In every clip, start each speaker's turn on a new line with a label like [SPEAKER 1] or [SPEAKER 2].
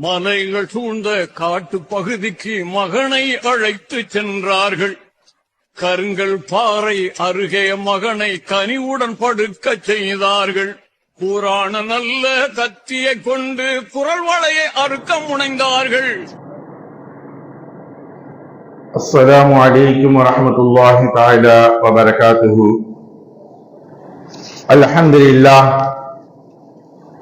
[SPEAKER 1] மலைகள் சூழ்ந்த காட்டு பகுதிக்கு மகனை அழைத்து சென்றார்கள் கருங்கல் பாறை அருகே மகனை கனிவுடன் படுக்கச் செய்தார்கள் கூரான நல்ல கத்தியை கொண்டு குரல் வளையை அறுக்க முனைந்தார்கள்
[SPEAKER 2] السلام عليكم ورحمة الله تعالى وبركاته الحمد لله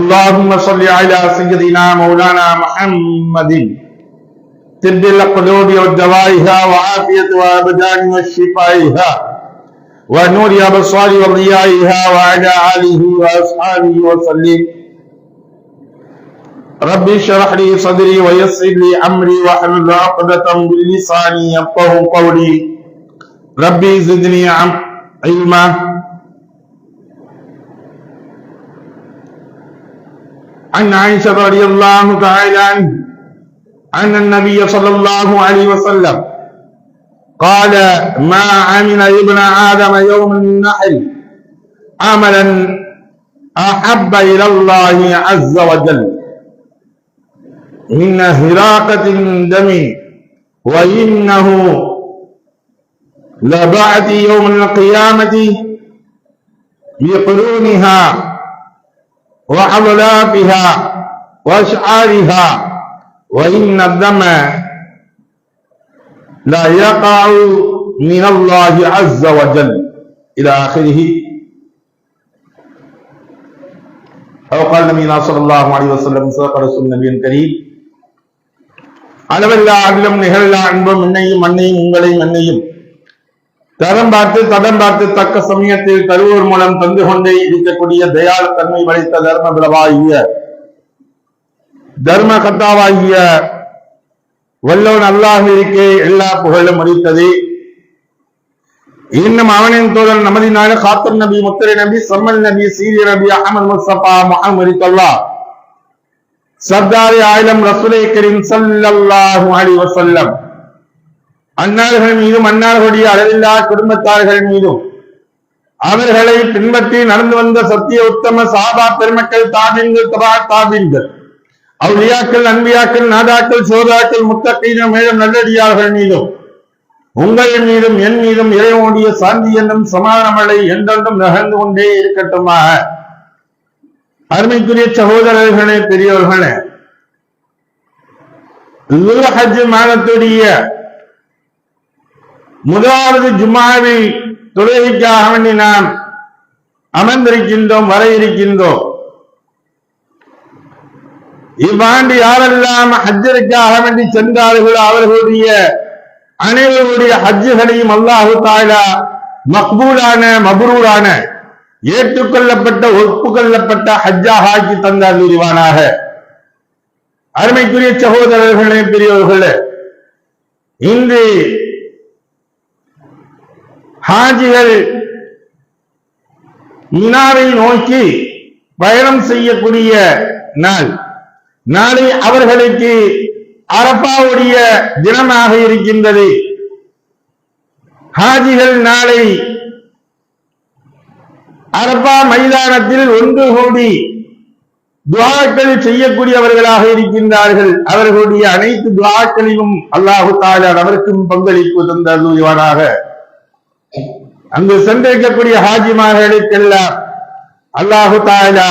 [SPEAKER 2] اللهم صل على سيدنا مولانا محمد. طب القلوب والدوائها وعافية وأبدان وشفائها ونور أبصار وضيائها وعلى آله وأصحابه وسلم. ربي اشرح لي صدري ويسر لي أمري واحلل عقدة من لساني يفقهوا قولي. ربي زدني علما. عن عائشة رضي الله تعالى عنه أن النبي صلى الله عليه وسلم قال ما عمل ابن آدم يوم النحر عملا أحب إلى الله عز وجل من هراقة دم وإنه لبعث يوم القيامة بقرونها وأضلافها وأشعارها وإن الدم لا يقع من الله عز وجل إلى آخره أو قال نبينا صلى الله عليه وسلم صدق رسول النبي الكريم அளவில்லா அகிலம் நிகழல்லா அன்பும் என்னையும் மண்ணையும் உங்களையும் என்னையும் தரம் பார்த்து தடம் பார்த்து தக்க சமயத்தில் கருவூர் மூலம் தந்து கொண்டே இருக்கக்கூடிய தயாள தன்மை வளைத்த தர்ம பிரபாகிய தர்ம கத்தாவாகிய வல்லவன் அல்லாஹ் இருக்கே எல்லா புகழும் அளித்தது. இன்னும் அவனின் தோழன் நமதினால காத்தர் நபி முத்தரை நபி சம்மல் நபி சீரிய நபி அகமது முஸ்தபா முகமது அல்லாஹ் சர்தாரி ஆயிலம் ரசுலை கரீம் ஸல்லல்லாஹு அலி வசல்லம் அன்னார்கள் மீதும் அன்னார்களுடைய அளவில்லா குடும்பத்தார்கள் மீதும். அவர்களை பின்பற்றி நடந்து வந்த சத்திய உத்தம சாபா பெருமக்கள் தாபின்கள் தபா தாபின்கள். அவுளியாக்கள் அன்பியாக்கள் நாதாக்கள் சோதாக்கள் முத்தக்கீனம் மேலும் நல்லடியார்கள் மீதும். உங்கள் மீதும் என் மீதும் இறைவனுடைய சாந்தி என்னும் சமாதானமலை என்றென்றும் நகர்ந்து கொண்டே இருக்கட்டுமாக. அருமைக்குரிய சகோதரர்களே பெரியவர்களே மாதத்துடைய முதலாவது ஜும்மாவை தொழுகைக்காக வேண்டி நாம் அமர்ந்திருக்கின்றோம் வர இருக்கின்றோம் இவ்வாண்டு யாரெல்லாம் ஹஜ்ஜிற்காக வேண்டி சென்றார்களோ அவர்களுடைய அனைவருடைய ஹஜ்ஜுகளையும் அல்லாஹு தாயா மக்பூலான மபரூரான ஏற்றுக்கொள்ளப்பட்ட ஒப்புக்கொள்ளப்பட்ட ஹஜ்ஜாக ஆக்கி தந்தார் விரிவானாக அருமைக்குரிய சகோதரர்களே பெரியவர்களே இன்று ஹாஜிகள் மினாவை நோக்கி பயணம் செய்யக்கூடிய நாள். நாளை அவர்களுக்கு அரபாவுடைய தினமாக இருக்கின்றது. ஹாஜிகள் நாளை அரபா மைதானத்தில் ஒன்று கூடி துவாக்கள் செய்யக்கூடியவர்களாக இருக்கின்றார்கள். அவர்களுடைய அனைத்து துவாக்களிலும் அல்லாஹு தாலா அவருக்கும் பங்களிப்பு தந்தருவானாக அங்கு சென்றிருக்கக்கூடிய ஹாஜிமார்களுக்கெல்லாம் அல்லாஹு தாயா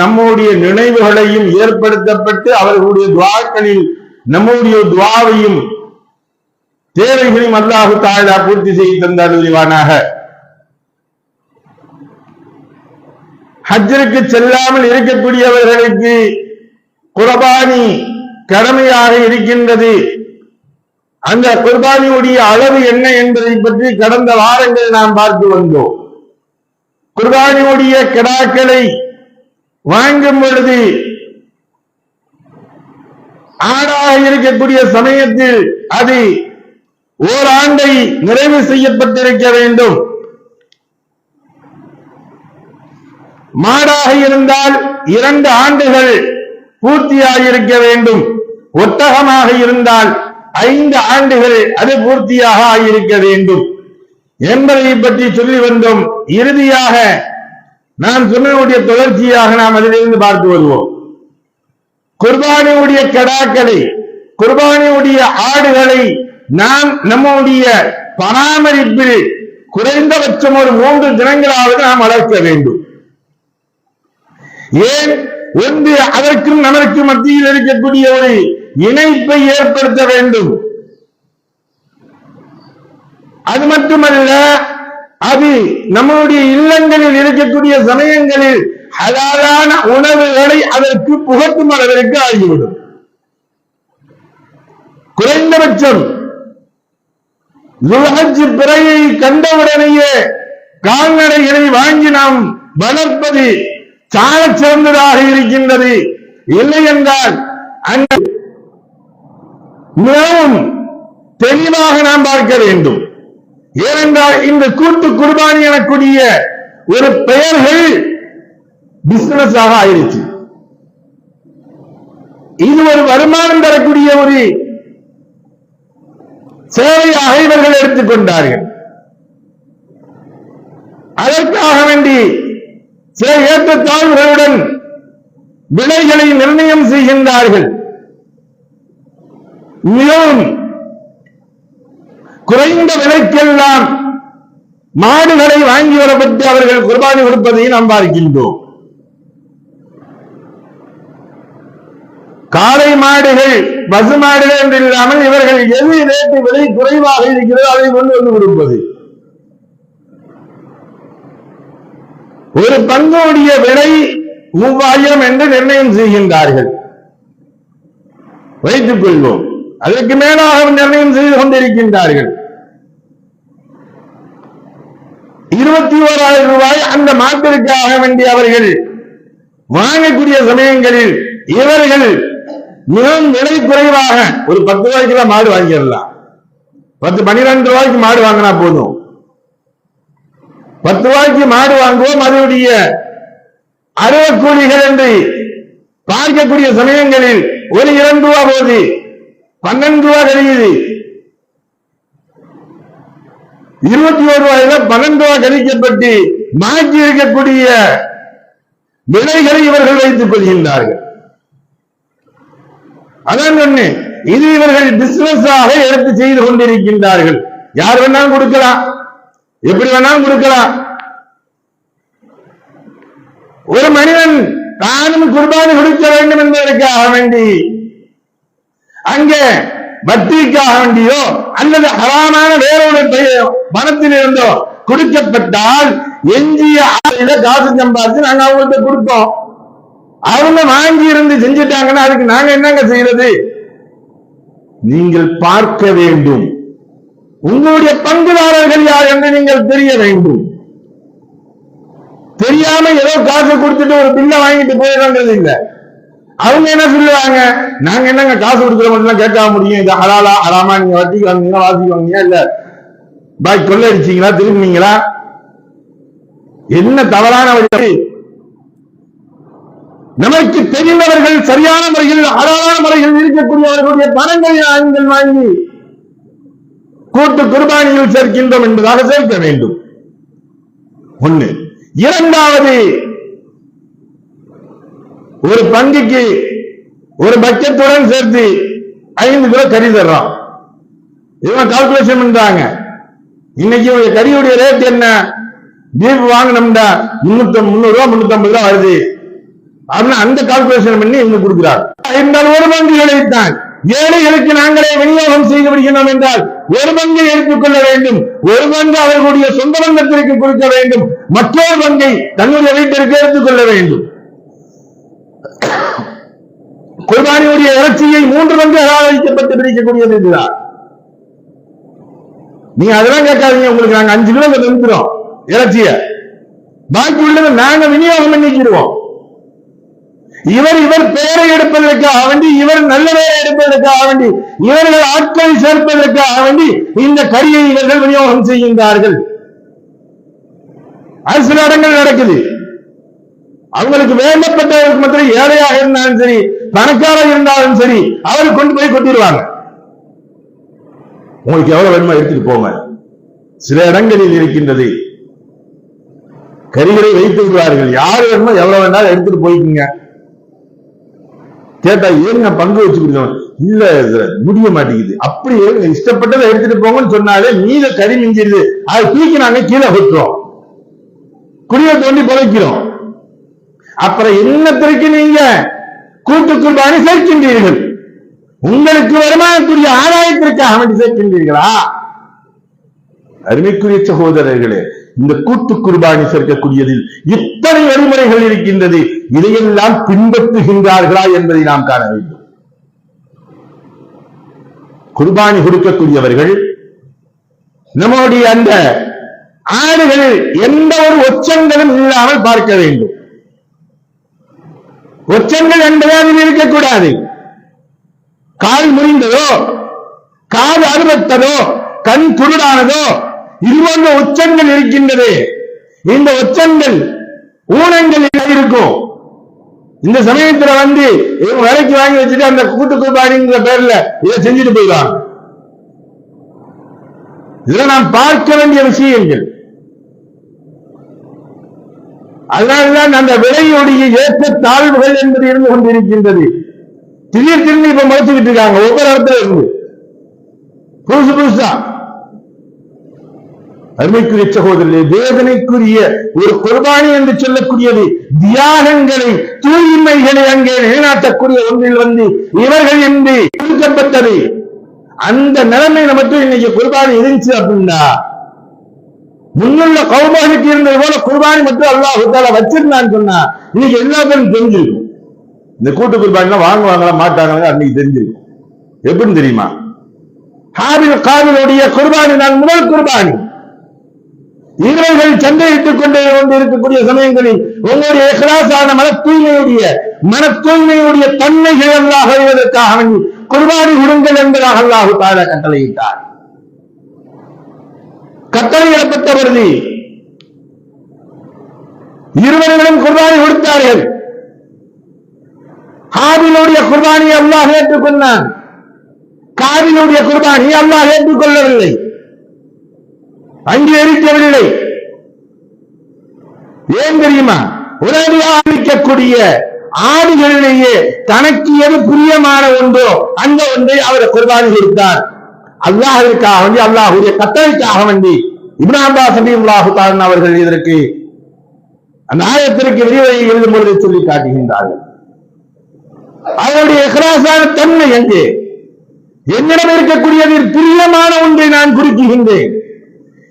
[SPEAKER 2] நம்முடைய நினைவுகளையும் ஏற்படுத்தப்பட்டு அவர்களுடைய துவாக்களில் நம்முடைய துவாவையும் தேவைகளையும் அல்லாஹு தாயா பூர்த்தி செய்து தந்தருவானாக ஹஜ்ஜருக்கு செல்லாமல் இருக்கக்கூடியவர்களுக்கு குரபானி கடமையாக இருக்கின்றது. அந்த குர்பானியுடைய அளவு என்ன என்பதை பற்றி கடந்த வாரங்கள் நாம் பார்த்து வந்தோம். குர்பானியுடைய கிடாக்களை வாங்கும் பொழுது ஆடாக இருக்கக்கூடிய சமயத்தில் அது ஓராண்டை நிறைவு செய்யப்பட்டிருக்க வேண்டும். மாடாக இருந்தால் இரண்டு ஆண்டுகள் பூர்த்தியாகியிருக்க வேண்டும். ஒட்டகமாக இருந்தால் ஐந்து ஆண்டுகள் அது பூர்த்தியாக ஆகியிருக்க வேண்டும். என்பதை பற்றி சொல்லி வந்தோம். இறுதியாக நான் சொன்னதுடைய தொடர்ச்சியாக நாம் அதிலிருந்து பார்த்து வருவோம். குர்பானியுடைய கடாக்களை குர்பானியுடைய ஆடுகளை நாம் நம்முடைய பராமரிப்பில் குறைந்தபட்சம் ஒரு மூன்று தினங்களாவது நாம் வளர்க்க வேண்டும். ஏன்? ஒன்று அதற்கும் நமக்கும் மத்தியில் இருக்கக்கூடிய ஒரு இணைப்பை ஏற்படுத்த வேண்டும். அது மட்டுமல்ல அது நம்மளுடைய இல்லங்களில் இருக்கக்கூடிய சமயங்களில் ஹலாலான உணவுகளை அதற்கு புகட்டும் அளவிற்கு ஆகிவிடும். குறைந்தபட்சம் லுஹஜ் பிறையை கண்டவுடனேயே கால்நடைகளை வாங்கி நாம் வளர்ப்பது சாலச் சிறந்ததாக இருக்கின்றது. இல்லை என்றால் அங்கே மிகவும் தெளிவாக நாம் பார்க்க வேண்டும். ஏனென்றால் இந்த கூட்டு குர்பானி எனக்கூடிய ஒரு பெயர்கள் பிசினஸ் ஆக ஆயிருச்சு இது ஒரு வருமானம் தரக்கூடிய ஒரு சேவையாக இவர்கள் எடுத்துக்கொண்டார்கள் அதற்காக வேண்டி சில ஏற்றத்தாழ்வுகளுடன் விலைகளை நிர்ணயம் செய்கின்றார்கள். மிகவும் குறைந்த விலைக்கெல்லாம் மாடுகளை வாங்கி வரப்பட்டு அவர்கள் குர்பானி கொடுப்பதை நாம் பார்க்கின்றோம். காளை மாடுகள் பசு மாடுகள் என்று இல்லாமல் இவர்கள் எது ரேட்டு விலை குறைவாக இருக்கிறதோ அதை கொண்டு வந்து கொடுப்பது. ஒரு பங்குடைய விலை மூவாயிரம் என்று நிர்ணயம் செய்கின்றார்கள். வைத்துக் கொள்வோம். அதற்கு மேலாக நிர்ணயம் செய்து கொண்டிருக்கின்றார்கள். இருபத்தி ஓராயிரம் ரூபாய் அந்த மாட்டிற்காக வேண்டி அவர்கள் வாங்கக்கூடிய சமயங்களில் இவர்கள் மிகவும் விலை குறைவாக ஒரு பத்து ரூபாய்க்கு தான் மாடு வாங்கிடலாம். பத்து பன்னிரெண்டு ரூபாய்க்கு மாடு வாங்கினா போதும். பத்து ரூபாய்க்கு மாடு வாங்குவோம் அதனுடைய அறுவ கூலிகள் என்று பார்க்கக்கூடிய சமயங்களில் ஒரு இரண்டு ரூபா போகுது பன்னெண்டு ரூபாய் கிடைக்குது. இருபத்தி ஒரு ரூபாயில பன்னெண்டு ரூபாய் கழிக்கப்பட்டு மாற்றி இருக்கக்கூடிய விலைகளை இவர்கள் வைத்துக் கொள்கின்றார்கள். அதான் ஒண்ணு. இது இவர்கள் பிசினஸ் ஆக எடுத்து செய்து கொண்டிருக்கின்றார்கள். யார் வேணாலும் கொடுக்கலாம். எப்படி வேணாலும் கொடுக்கலாம். ஒரு மனிதன் தானும் குர்பானி கொடுக்க வேண்டும் என்பதற்காக வேண்டி அங்கே பக்திக்காக வேண்டியோ அல்லது ஹராமான வேறொரு பெய- பணத்தில் இருந்தோ கொடுக்கப்பட்டால் எஞ்சிய ஆளுல காசு சம்பாதிச்சு நாங்க அவங்கள்ட்ட கொடுப்போம். அவங்க வாங்கி இருந்து செஞ்சுட்டாங்கன்னா அதுக்கு நாங்க என்னங்க செய்யறது? நீங்கள் பார்க்க வேண்டும். உங்களுடைய பங்குதாரர்கள் யார் என்று நீங்கள் தெரிய வேண்டும். தெரியாம ஏதோ காசு கொடுத்துட்டு ஒரு பில்ல வாங்கிட்டு போயிடுறது இல்ல. அவங்க என்ன சொல்லுவாங்க? நாங்க என்னங்க காசு கொடுக்குற மட்டும் கேட்க முடியும்? இது ஹலாலா ஹராமா நீங்க வட்டிக்கு வாங்குனீங்களா வாசிக்கு வாங்குனீங்க இல்ல பாய் கொள்ளடிச்சீங்களா திரும்பினீங்களா என்ன தவறான வழி? நமக்கு தெரிந்தவர்கள் சரியான முறையில் அழகான முறையில் இருக்கக்கூடியவர்களுடைய பணங்களை ஆண்கள் வாங்கி கூட்டு குர்பானியில் சேர்க்கின்றோம் என்பதாக சேர்க்க வேண்டும். ஒண்ணு. இரண்டாவது ஒரு பங்குக்கு ஒரு பட்ஜெட்டுடன் சேர்த்து ஐந்து கிலோ கறி தர்றான். இவன் கால்குலேஷன் பண்றாங்க. இன்னைக்கு கறியுடைய ரேட் என்ன? பீஃப் வாங்கினோம்டா முன்னூத்தி முன்னூறு ரூபா முன்னூத்தி ஐம்பது ரூபா வருது. அப்படின்னு அந்த கால்குலேஷன் பண்ணி இவங்க கொடுக்கிறார். இருந்தால் ஒரு பங்கு கிடைத்தான் ஏழைகளுக்கு நாங்களே விநியோகம் செய்து விடுகிறோம் என்றால் ஒரு பங்கை எடுத்துக்கொள்ள வேண்டும். ஒரு பங்கு அவர்களுடைய சொந்த பந்தத்திற்கு கொடுக்க வேண்டும். மற்றொரு பங்கை தன்னுடைய வீட்டிற்கு எடுத்துக்கொள்ள வேண்டும். குர்பானியுடைய இறைச்சியை மூன்று பங்கு அளிக்கப்பட்டு பிரிக்கக்கூடியது இதுதான். நீங்க அதெல்லாம் கேட்காதீங்க உங்களுக்கு நாங்க அஞ்சு கிலோ நிறுத்துறோம் இறைச்சிய. பாக்கி உள்ளதை நாங்க விநியோகம் பண்ணிக்கிடுவோம். இவர் இவர் பெயரை எடுப்பதற்காக வேண்டி இவர் நல்ல பெயரை எடுப்பதற்காக வேண்டி இவர்கள் ஆட்களை சேர்ப்பதற்காக வேண்டி இந்த கரியை இவர்கள் விநியோகம் செய்கின்றார்கள். அது சில இடங்கள் நடக்குது. அவங்களுக்கு வேண்டப்பட்டவருக்கு மாத்திரம் ஏழையாக இருந்தாலும் சரி பணக்காரர் இருந்தாலும் சரி அவரை கொண்டு போய் கொட்டிடுவாங்க. உங்களுக்கு எவ்வளவு வேணுமோ எடுத்துட்டு போங்க. சில இடங்களில் இருக்கின்றது. கரிகளை வைத்து விடுவார்கள் யார் வேணுமோ எவ்வளவு வேணாலும் எடுத்துட்டு போய்க்குங்க. கேட்டா ஏங்க பங்கு வச்சு கொடுக்கணும் இல்ல இது முடிய மாட்டேங்குது. அப்படி இஷ்டப்பட்டதை எடுத்துட்டு போங்கன்னு சொன்னாலே மீத கறி மிஞ்சிருது அதை தூக்கி நாங்க கீழே கொட்டுறோம். குடியை தோண்டி புதைக்கிறோம். அப்புறம் என்னத்திற்கு நீங்க கூட்டு குர்பானி சேர்க்கின்றீர்கள். உங்களுக்கு வருமானக்கூடிய ஆதாயத்திற்காக வேண்டி சேர்க்கின்றீர்களா? அருமைக்குரிய சகோதரர்களே இந்த கூட்டு குர்பானி சேர்க்கக்கூடியதில் இத்தனை வழிமுறைகள் இருக்கின்றது. இதையெல்லாம் பின்பற்றுகின்றார்களா என்பதை நாம் காண வேண்டும். குர்பானி கொடுக்கக்கூடியவர்கள் நம்முடைய அந்த ஆடுகளில் எந்த ஒரு ஒச்சங்களும் இல்லாமல் பார்க்க வேண்டும். ஒச்சங்கள் என்பது அதில் இருக்கக்கூடாது. கால் முறிந்ததோ காது அறுபட்டதோ கண் குருடானதோ இது போன்ற உச்சங்கள் இருக்கின்றது. இந்த உச்சங்கள் ஊனங்கள் இருக்கும். இந்த சமயத்துல வந்து இவங்க விலைக்கு வாங்கி வச்சுட்டு அந்த கூட்டு குர்பானிங்கிற பேர்ல இதை செஞ்சுட்டு போயிடுவாங்க. இதுல நாம் பார்க்க வேண்டிய விஷயங்கள். அதனால்தான் அந்த விலையுடைய ஏற்ற தாழ்வுகள் என்பது இருந்து கொண்டிருக்கின்றது. திடீர் திரும்பி இப்ப முளைச்சுக்கிட்டு இருக்காங்க. ஒவ்வொரு இடத்துல இருந்து. புதுசு புதுசா. அருமைக்குரிய சகோதரர்களே வேதனைக்குரிய ஒரு குர்பானி என்று சொல்லக்கூடியது தியாகங்களை தூய்மைகளை அங்கே நிலைநாட்டக்கூடிய ஒன்றில் வந்து இவர்கள் என்று கொடுக்கப்பட்டது. அந்த நிலைமையில மட்டும் இன்னைக்கு குர்பானி இருந்துச்சு அப்படின்னா முன்னுள்ள கௌபானிக்கு இருந்தது போல குர்பானி மட்டும் அல்லாஹ் வச்சிருந்தான்னு சொன்னா இன்னைக்கு எல்லா பேரும் தெரிஞ்சிருக்கும். இந்த கூட்டு குர்பானிலாம் வாங்குவாங்களா மாட்டாங்களா அன்னைக்கு தெரிஞ்சிருக்கும். எப்படின்னு தெரியுமா? ஹாபில் காவிலுடைய குர்பானி நான் முதல் குர்பானி. இவர்கள் சண்டையிட்டுக் கொண்டே கொண்டு இருக்கக்கூடிய சமயங்களில் உங்களுடைய இஹ்லாஸான மன தூய்மையுடைய மன தூய்மையுடைய தன்மைகள் அல்லாஹ் அறிவதற்காக குர்பானி விடுங்கள் என்பதாக அல்லாஹு தாலா கட்டளையிட்டார் கட்டளையிடப்பட்டவர்கள் இருவர்களும் குர்பானி கொடுத்தார்கள். ஹாபிலுடைய குர்பானியை அல்லாஹ் ஏற்றுக்கொண்டான். காவிலுடைய குர்பானி அல்லாஹ் ஏற்றுக்கொள்ளவில்லை. அங்கீகரிக்கவில்லை ஏன் தெரியுமா? உடனடியாக அளிக்கக்கூடிய ஆடுகளிலேயே தனக்கு எது பிரியமான ஒன்றோ அந்த ஒன்றை அவர் குர்பானி கொடுத்தார். அல்லாஹிற்காக வேண்டி அல்லாஹுடைய கட்டளைக்காக வேண்டி இப்னு அப்பாஸ் ரலியல்லாஹு அவர்கள் இதற்கு அந்த ஆயத்திற்கு விரிவுரை எழுதும் பொழுது சொல்லி காட்டுகின்றார்கள். அவருடைய இஹ்லாஸான தன்மை எங்கே? என்னிடம் இருக்கக்கூடியதில் பிரியமான ஒன்றை நான் குறிக்குகின்றேன்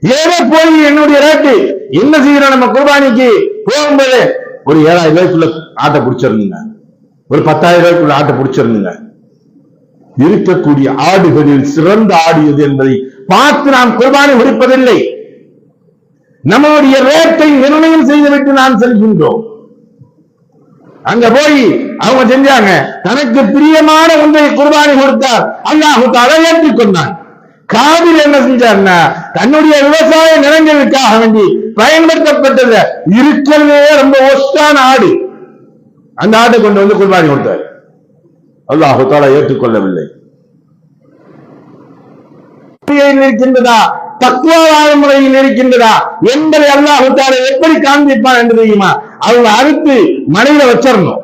[SPEAKER 2] ஏதோ போய் என்னுடைய ரேட்டு என்ன செய்யறோம் நம்ம குர்பானிக்கு? போகும்போது ஒரு ஏழாயிரம் ரூபாய்க்குள்ள ஆட்டை பிடிச்சிருந்தீங்க ஒரு பத்தாயிரம் ரூபாய்க்குள்ள ஆட்டை பிடிச்சிருந்தீங்க இருக்கக்கூடிய ஆடுகளில் சிறந்த ஆடு எது என்பதை பார்த்து நாம் குர்பானி கொடுப்பதில்லை நம்முடைய ரேட்டை நிர்ணயம் செய்துவிட்டு நாம் செல்கின்றோம். அங்க போய் அவங்க செஞ்சாங்க. தனக்கு பிரியமான ஒன்றை குர்பானி கொடுத்தார். அல்லாஹு தாலா ஏற்றுக்கொண்டான் காதில் என்ன செஞ்சார்னா தன்னுடைய விவசாய நிலங்களுக்காக வேண்டி பயன்படுத்தப்பட்டது. இருக்கிறதே ரொம்ப ஒஸ்டான ஆடு. அந்த ஆட்டை கொண்டு வந்து குர்பானி கொடுத்தார். அல்லாஹு தாலா ஏற்றுக்கொள்ளவில்லை. இருக்கின்றதா? தக்குவாவான முறையில் இருக்கின்றதா? என்பதை அல்லாஹு தாலா எப்படி காண்பிப்பான் என்று தெரியுமா? அவங்க அறுத்து மனையில வச்சிடணும்.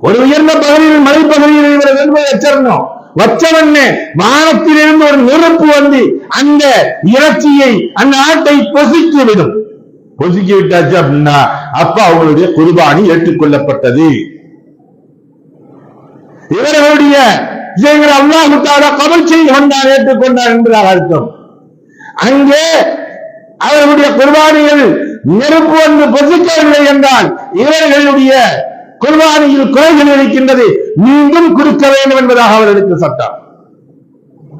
[SPEAKER 2] ஒரு உயர்ந்த பகுதியில் மலைப்பகுதியில் இவரை வெறுமை வச்சிடணும். வச்சவன்னு வானத்திலிருந்து ஒரு நெருப்பு வந்து அந்த இறைச்சியை அந்த ஆட்டை பொசுக்கி விடும். பொசுக்கி விட்டாச்சு அப்படின்னா அப்ப அவங்களுடைய குர்பானி ஏற்றுக்கொள்ளப்பட்டது. இவர்களுடைய இவர்கள் அல்லாஹுத்தால தாலா கபல் செய்து கொண்டார் ஏற்றுக்கொண்டார் என்பதாக அர்த்தம். அங்கே அவர்களுடைய குர்பானிகள் நெருப்பு வந்து பொசிக்கவில்லை என்றால் இவர்களுடைய குர்பானியில் குறைகள் இருக்கின்றது மீண்டும் குறிக்க வேண்டும் என்பதாக அவர்களுக்கு சட்டம்.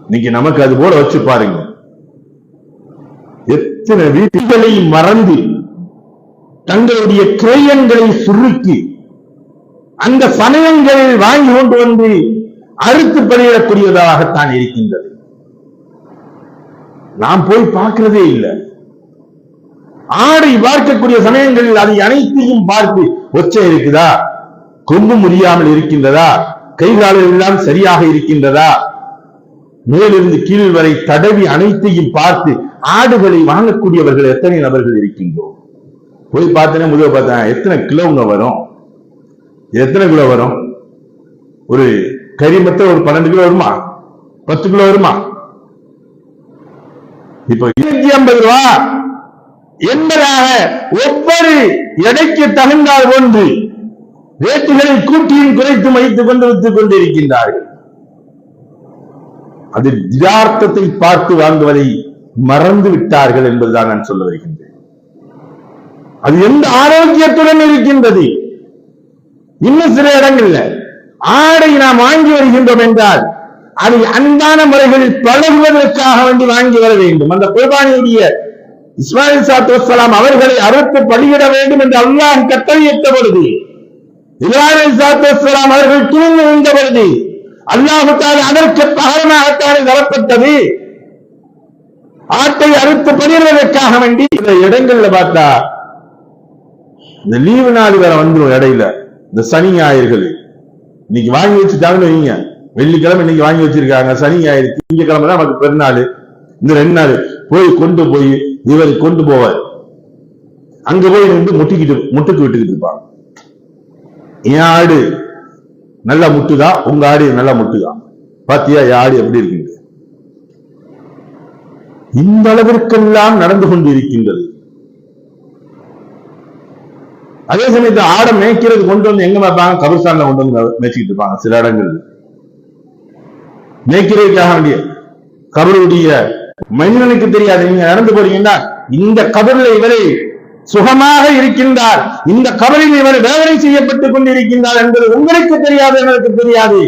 [SPEAKER 2] இன்னைக்கு நமக்கு அது போல வச்சு பாருங்க. எத்தனை வீட்டுகளை மறந்து தங்களுடைய கிரையங்களை சுருக்கி அந்த சமயங்களில் வாங்கி கொண்டு வந்து அறுத்து பலியிடக்கூடியதாகத்தான் இருக்கின்றது. நாம் போய் பார்க்கிறதே இல்லை. ஆடை பார்க்கக்கூடிய சமயங்களில் அதை அனைத்தையும் பார்த்து ஒச்சை இருக்குதா? கொம்பு முடியாமல் இருக்கின்றதா? கை எல்லாம் சரியாக இருக்கின்றதா? மேலிருந்து கீழ் வரை தடவி அனைத்தையும் பார்த்து ஆடுகளை வாங்கக்கூடியவர்கள் எத்தனை நபர்கள் இருக்கின்றோம்? போய் பார்த்தேன்னா முதல் பார்த்தேன் எத்தனை கிலோங்க வரும்? எத்தனை கிலோ வரும்? ஒரு கரிமத்த ஒரு பன்னெண்டு கிலோ வருமா? பத்து கிலோ வருமா? இப்போ இருநூத்தி ஐம்பது ரூபா என்பதாக ஒவ்வொரு எடைக்கு தகுந்தால் ஒன்று ரேட்டுகளை கூட்டியும் குறைத்து வைத்துக் கொண்டு வைத்துக் கொண்டிருக்கின்றார்கள். அது யதார்த்தத்தை பார்த்து வாங்குவதை மறந்து விட்டார்கள் என்பதுதான் நான் சொல்ல வருகின்றேன். அது எந்த ஆரோக்கியத்துடன் இருக்கின்றது? இன்னும் சில இடங்கள்ல ஆடை நாம் வாங்கி வருகின்றோம் என்றால் அதை அன்பான முறைகளில் பழகுவதற்காக வேண்டி வாங்கி வர வேண்டும். அந்த குர்பானியுடைய இஸ்மாயில் சாத்துலாம் அவர்களை அறுத்து பலியிட வேண்டும் என்று அல்லாஹ் கட்டளையிட்ட பொழுது இப்ராஹிம் சாத்துலாம் அவர்கள் தூங்கி இருந்த பொழுது அல்லாஹுத்தால் அதற்கு பகரமாகத்தான் தரப்பட்டது. ஆட்டை அறுத்து பலியிடுவதற்காக வேண்டி இந்த இடங்கள்ல பார்த்தா இந்த லீவு நாள் வேற வந்துடும் இடையில. இந்த சனி ஞாயிறுகள். இன்னைக்கு வாங்கி வச்சுட்டாங்கன்னு வைங்க. வெள்ளிக்கிழமை இன்னைக்கு வாங்கி வச்சிருக்காங்க. சனி ஞாயிறு திங்கக்கிழமை தான் நமக்கு பெருநாள் இந்த ரெண்டு நாள் போய் கொண்டு போய் இவர் கொண்டு போவார். அங்க போய் வந்து முட்டிக்கிட்டு முட்டுக்கு விட்டுக்கிட்டு இருப்பாங்க. என் ஆடு நல்லா முட்டுதா? உங்க ஆடு நல்லா முட்டுதா? பாத்தியா என் ஆடு எப்படி இருக்குங்க இந்த அளவிற்கெல்லாம் நடந்து கொண்டிருக்கின்றது. அதே சமயத்து ஆடை மேய்க்கிறது கொண்டு வந்து எங்க மேய்ப்பாங்க? கபிர்ஸ்தான்ல கொண்டு வந்து மேய்ச்சிக்கிட்டு இருப்பாங்க சில இடங்கள்ல. மேய்க்கிறதுக்காக வேண்டிய கபருடைய மனிதனுக்கு தெரியாது. நீங்க நடந்து போறீங்கன்னா இந்த கபர்ல இவரை சுகமாக இருக்கின்றார். இந்த கபரில் இவர் வேதனை செய்யப்பட்டுக் கொண்டிருக்கின்றார் என்பது உங்களுக்கு தெரியாது எனக்கு தெரியாது.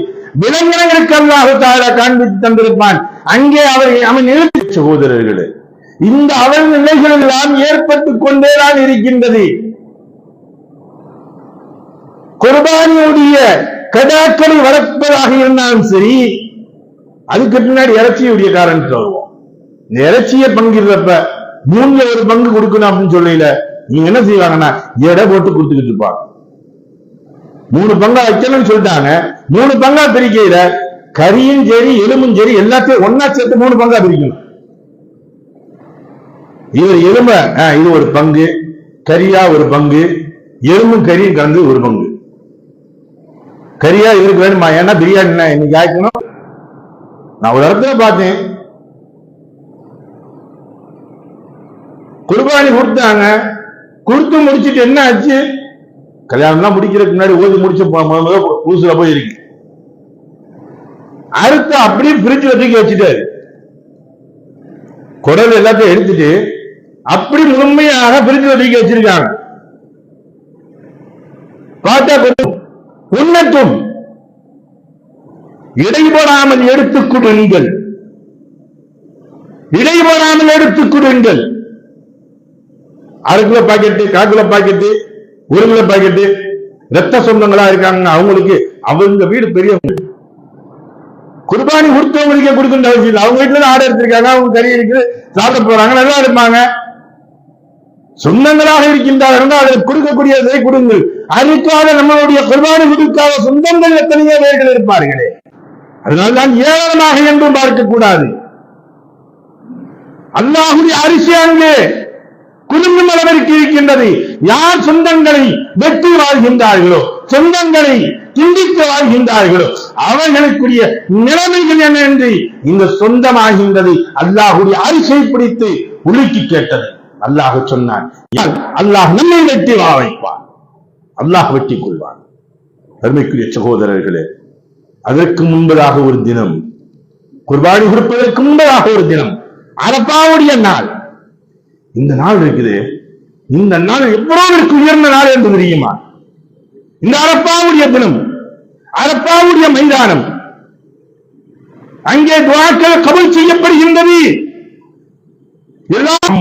[SPEAKER 2] விலங்கினங்களுக்கு அல்லாஹு தாரா காண்பித்து தந்திருப்பான். அங்கே அவரை அவன் நிறுத்தி. சகோதரர்களே இந்த அவல் நிலைகள் எல்லாம் ஏற்பட்டுக் கொண்டேதான் இருக்கின்றது. குர்பானியுடைய கடாக்களை வளர்ப்பதாக இருந்தாலும் சரி அதுக்கு பின்னாடி இறைச்சியுடைய காரணத்துக்கு வருவோம் இந்த இறைச்சியை பங்கிடுறப்ப மூணுல ஒரு பங்கு கொடுக்கணும் அப்படின்னு சொல்லல. நீங்க என்ன செய்வாங்கன்னா எடை போட்டு கொடுத்துக்கிட்டு இருப்பாங்க. மூணு பங்கா வைக்கணும்னு சொல்லிட்டாங்க. மூணு பங்கா பிரிக்கையில கரியும் சரி எலும்பும் சரி எல்லாத்தையும் ஒன்னா சேர்த்து மூணு பங்கா பிரிக்கணும். இவர் எலும்ப இது ஒரு பங்கு. கரியா ஒரு பங்கு. எலும்பும் கரியும் கலந்து ஒரு பங்கு. கரியா இவருக்கு வேணுமா? ஏன்னா பிரியாணி இன்னைக்கு ஆயிக்கணும்? நான் ஒரு இடத்துல பார்த்தேன். குர்பானி கொடுத்தாங்க. கொடுத்து முடிச்சிட்டு என்ன ஆச்சு? கல்யாணம்லாம் முடிக்கிறதுக்கு முன்னாடி ஓதி முடிச்ச போ- புதுசுல போய் இருக்கு. அறுத்து அப்படியே பிரிட்ஜ் தூக்கி வச்சுட்டாரு. குடல் எல்லாத்தையும் எடுத்துட்டு அப்படி முழுமையாக பிரிட்ஜ் தூக்கி வச்சிருக்காங்க. பார்த்தா கொஞ்சம் உண்ணட்டும் இடைபடாமல் எடுத்துக் கொடுங்கள் இடைபடாமல் எடுத்துக் கொடுங்கள் அரை கிலோ பாக்கெட்டு கால் கிலோ பாக்கெட்டு ஒரு கிலோ பாக்கெட்டு ரத்த சொந்தங்களா இருக்காங்க அவங்களுக்கு அவங்க வீடு பெரியவங்க. குர்பானி கொடுத்தவங்களுக்கே கொடுக்கின்ற அவசியம் இல்லை. அவங்க வீட்டுல ஆடை எடுத்திருக்காங்க அவங்க கறி இருக்கு சாப்பிட போறாங்க நல்லா இருப்பாங்க. சொந்தங்களாக இருக்கின்றார்கள் அதை கொடுக்கக்கூடியதை கொடுங்கள். அதுக்காக நம்மளுடைய குர்பானி சொந்தங்கள் எத்தனையோ பேர்கள் இருப்பார்களே. அதனால்தான் ஏளனமாக என்றும் பார்க்க கூடாது அல்லாஹுடைய அரிசி அங்கே குடும்பம் அளவிற்கு இருக்கின்றது. யார் சொந்தங்களை வெட்டி வாழ்கின்றார்களோ சொந்தங்களை சிந்தித்து வாழ்கின்றார்களோ அவர்களுக்குரிய நிலைமைகள் என்ன என்று இந்த சொந்தமாகின்றது. அல்லாஹுடைய அரிசை பிடித்து உலுக்கி கேட்டது. அல்லாஹ் சொன்னான் அல்லாஹ் நம்மை வெட்டி வா வைப்பான் அல்லாஹ் வெட்டி கொள்வான். அருமைக்குரிய சகோதரர்களே அதற்கு முன்பதாக ஒரு தினம் குர்பானி கொடுப்பதற்கு முன்பதாக ஒரு தினம் அரப்பாவுடைய நாள். இந்த நாள் இருக்குது இந்த நாள் எவ்வளவு உயர்ந்த நாள் என்று தெரியுமா? இந்த அரப்பாவுடைய தினம் அரப்பாவுடைய மைதானம். அங்கே துவாக்கள் கபல் செய்யப்படுகின்றது. எல்லாம்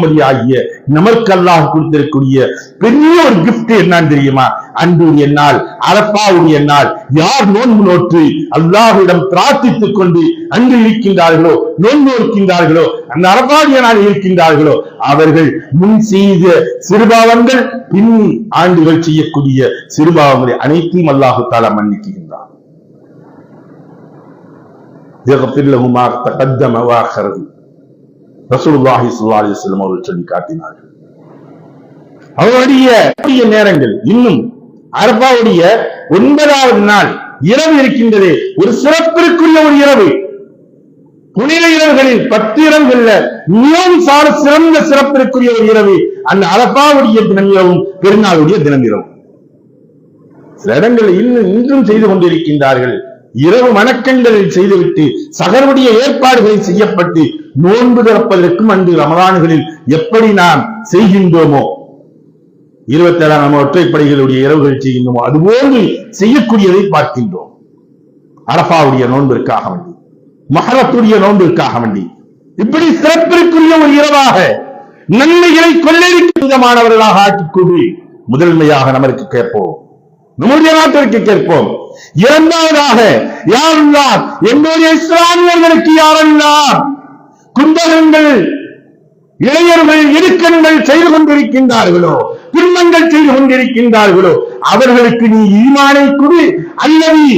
[SPEAKER 2] நமக்கு அல்லாஹ் கொடுத்திருக்கூடிய பெரிய ஒரு கிஃப்ட் என்னன்னு தெரியுமா? அன்புடைய நாள் அரப்பாவுடைய நாள் யார் நோன்பு நோற்று அல்லாஹிடம் பிரார்த்தித்துக் கொண்டு அன்று இருக்கின்றார்களோ நோன்பு இருக்கின்றார்களோ அந்த அரப்பாவுடைய நாள் இருக்கின்றார்களோ அவர்கள் முன் செய்த சிறுபாவங்கள் பின் ஆண்டுகள் செய்யக்கூடிய சிறுபாவங்களை அல்லாஹுத்தால அல்லாஹு தாலா மன்னிக்குகின்றான் ரசூலுல்லாஹி ஸல்லல்லாஹு அலைஹி அவர்கள் சொல்லி காட்டினார்கள். அவருடைய நேரங்கள் இன்னும் அரபாவுடைய ஒன்பதாவது நாள் இரவு இருக்கின்றதே. ஒரு சிறப்பிற்குரிய ஒரு இரவு. புனித இரவுகளில் பத்து இரவுகள்ல மிகவும் சார சிறந்த சிறப்பிற்குரிய ஒரு இரவு. அந்த அரபாவுடைய தினம் இரவும் பெருநாளுடைய தினம் இரவும் சில இடங்களில் இன்னும் இன்றும் செய்து கொண்டிருக்கின்றார்கள். இரவு வணக்கங்களில் செய்துவிட்டு சகருடைய ஏற்பாடுகளில் செய்யப்பட்டு நோன்பு திறப்பதற்கும் அன்று ரமதான்களில் எப்படி நாம் செய்கின்றோமோ இருபத்தி ஏழாம் நம்ம ஒற்றைப்படைகளுடைய இரவுகள் செய்கின்றோமோ அதுபோன்று செய்யக்கூடியதை பார்க்கின்றோம். அரபாவுடைய நோன்பிற்காக வேண்டி மகரத்துடைய நோன்பிற்காக வேண்டி இப்படி சிறப்பிற்குரிய ஒரு இரவாக நன்மைகளை கொள்ளையடிக்கும் விதமானவர்களாக ஆக்கிக்கொண்டு முதன்மையாக நமக்கு கேட்போம். நம்முடைய நாட்டிற்கு கேட்போம். இரண்டாவதாக யாரெல்லாம் எங்களுடைய இஸ்லாமியர்களுக்கு யாரெல்லாம் குந்தகங்கள் இளைஞர்கள் இடுக்கண்கள் செய்து கொண்டிருக்கின்றார்களோ? துன்பங்கள் செய்து கொண்டிருக்கின்றார்களோ? அவர்களுக்கு நீ ஈமானை கொடு அல்லது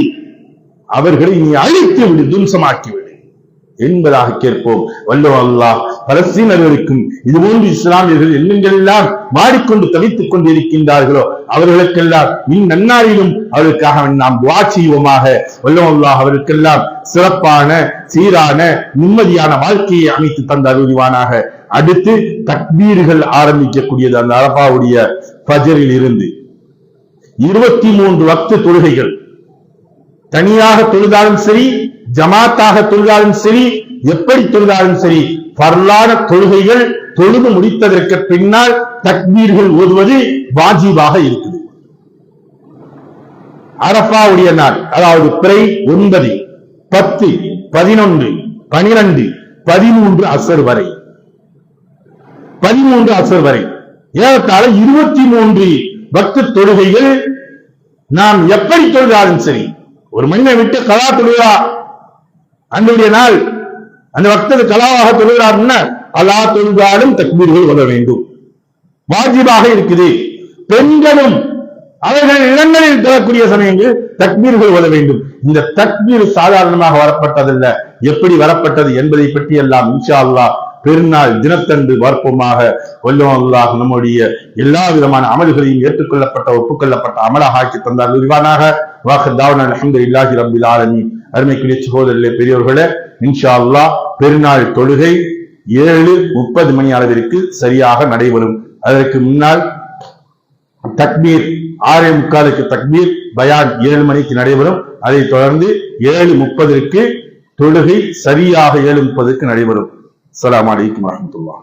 [SPEAKER 2] அவர்களை நீ அழித்து விடு தும்சமாக்கி விடு. என்பதாக கேட்போம். வல்லோ அல்லாஹ் பலஸ்தீனர்களுக்கும் இதுபோன்று இஸ்லாமியர்கள் எண்ணங்களெல்லாம் மாறிக்கொண்டு தவித்துக் கொண்டிருக்கின்றார்களோ அவர்களுக்கெல்லாம் இன் நன்னாரிலும் அவர்களுக்காக நாம் துவா செய்வோமாக. வல்லோ அல்லாஹ் அவருக்கெல்லாம் சிறப்பான சீரான நிம்மதியான வாழ்க்கையை அமைத்து தந்த அருள்வானாக. அடுத்து தக்பீர்கள் ஆரம்பிக்கக்கூடியது அந்த அரபாவுடைய பஜரில் இருந்து இருபத்தி மூன்று வக்து தொழுகைகள். தனியாக தொழுதாலும் சரி ஜமாத்தாக தொழுதாலும் சரி எப்படி தொழுதாலும் சரி வரலாறு தொழுகைகள் தொழுது முடித்ததற்கு பின்னால் தக்பீர்கள் ஓதுவது வாஜிபாக இருக்குது. அரபாவுடைய நாள் அதாவது பிறை ஒன்பது பத்து பதினொன்று பனிரெண்டு பதிமூன்று அசர் வரை. பதிமூன்று அசர் வரை. ஏறத்தாழ இருபத்தி மூன்று பக்து தொழுகைகள் நாம் எப்படி தொழுதாலும் சரி ஒரு மனிதனை விட்டு கலா தொழுகிறா அன்றைய நாள் அந்த பக்தர் கலாவாக தொழுகிறார்னா அல்லா தொழுதாலும் தக்பீர்கள் வர வேண்டும். வாஜிபாக இருக்குது. பெண்களும் அவர்கள் இடங்களில் தரக்கூடிய சமயங்கள் தக்பீர்கள் வர வேண்டும். இந்த தக்பீர் சாதாரணமாக வரப்பட்டதல்ல. எப்படி வரப்பட்டது என்பதை பற்றி எல்லாம் இன்ஷா அல்லாஹ் பெருநாள் தினத்தன்று பார்ப்போமாக. வல்லம் அல்லாஹ் நம்முடைய எல்லா விதமான அமல்களையும் ஏற்றுக்கொள்ளப்பட்ட ஒப்புக்கொள்ளப்பட்ட அமலாக ஆக்கி தந்தார் விரிவானாக வாக்கு தாவன அலமது இல்லாஹி ரபில் ஆலமி அருமைக்குரிய சகோதரர்களே பெரியவர்களே இன்ஷா பெருநாள் தொழுகை ஏழு முப்பது மணி அளவிற்கு சரியாக நடைபெறும். அதற்கு முன்னால் தக்மீர் ஆறே முக்காலுக்கு தக்மீர் பயான் ஏழு மணிக்கு நடைபெறும். அதைத் தொடர்ந்து ஏழு முப்பதற்கு தொழுகை சரியாக ஏழு முப்பதுக்கு நடைபெறும். அஸ்ஸலாமு அலைக்கும் வரமத்துல்லா